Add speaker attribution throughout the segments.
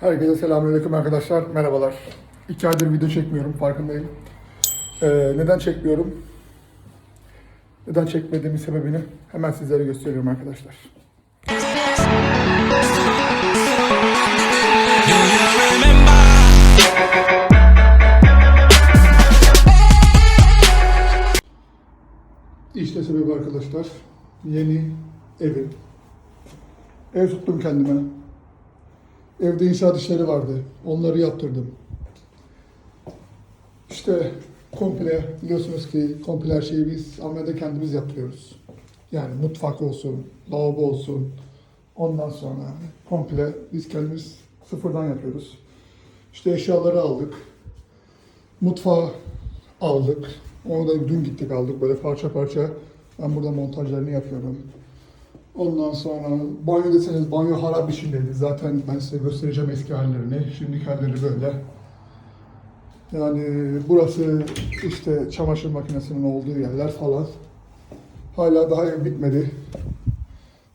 Speaker 1: Herkese selamünaleyküm arkadaşlar. Merhabalar. İki aydır video çekmiyorum farkındayım. Ee, neden çekmiyorum? Neden çekmediğimin sebebini hemen sizlere gösteriyorum arkadaşlar. İşte sebebi arkadaşlar. Yeni evim. Ev tuttum kendime. Evde inşaat işleri vardı. Onları yaptırdım. İşte komple biliyorsunuz ki komple her şeyi biz Almanya'da kendimiz yaptırıyoruz. Yani mutfak olsun, lavabo olsun. Ondan sonra komple biz kendimiz sıfırdan yapıyoruz. İşte eşyaları aldık. Mutfağı aldık. Onu da dün gittik aldık. Böyle parça parça ben burada montajlarını yapıyorum. Ondan sonra banyo deseniz banyo harap içindeydi. Zaten ben size göstereceğim eski hallerini. Şimdiki halleri böyle. Yani burası işte çamaşır makinesinin olduğu yerler falan. Hala daha ev bitmedi.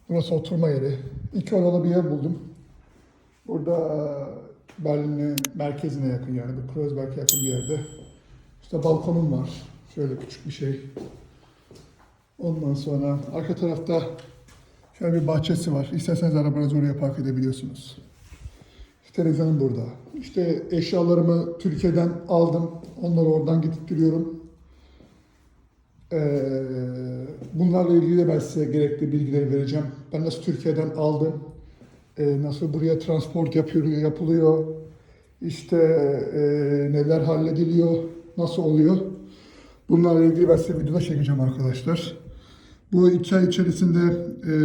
Speaker 1: Burası oturma yeri. İki odalı bir ev buldum. Burada Berlin'in merkezine yakın yani bu Kreuzberg'e yakın bir yerde. İşte balkonum var. Şöyle küçük bir şey. Ondan sonra arka tarafta Şöyle bir bahçesi var. İsterseniz arabanızı oraya park edebiliyorsunuz. İşte burada. İşte eşyalarımı Türkiye'den aldım. Onları oradan getirtiyorum. Ee, bunlarla ilgili de ben size gerekli bilgileri vereceğim. Ben nasıl Türkiye'den aldım, ee, nasıl buraya transport yapıyor, yapılıyor, işte ee, neler hallediliyor, nasıl oluyor. Bunlarla ilgili ben size videoda çekeceğim arkadaşlar. Bu iki ay içerisinde e,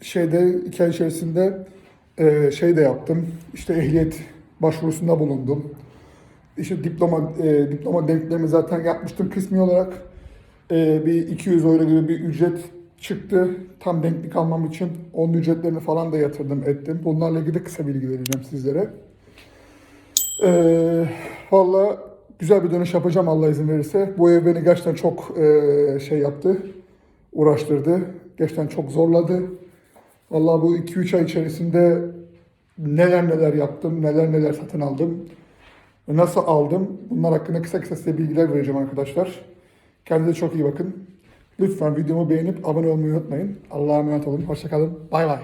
Speaker 1: şeyde iki ay içerisinde e, şey de yaptım. İşte ehliyet başvurusunda bulundum. İşte diploma e, diploma denklerimi zaten yapmıştım kısmi olarak. E, bir 200 euro gibi bir ücret çıktı. Tam denklik almam için onun ücretlerini falan da yatırdım ettim. Bunlarla ilgili kısa bilgi vereceğim sizlere. E, Valla güzel bir dönüş yapacağım Allah izin verirse. Bu ev beni gerçekten çok e, şey yaptı, uğraştırdı. Gerçekten çok zorladı. Vallahi bu 2-3 ay içerisinde neler neler yaptım, neler neler satın aldım. Nasıl aldım? Bunlar hakkında kısa kısa size bilgiler vereceğim arkadaşlar. Kendinize çok iyi bakın. Lütfen videomu beğenip abone olmayı unutmayın. Allah'a emanet olun. Hoşçakalın. Bay bay.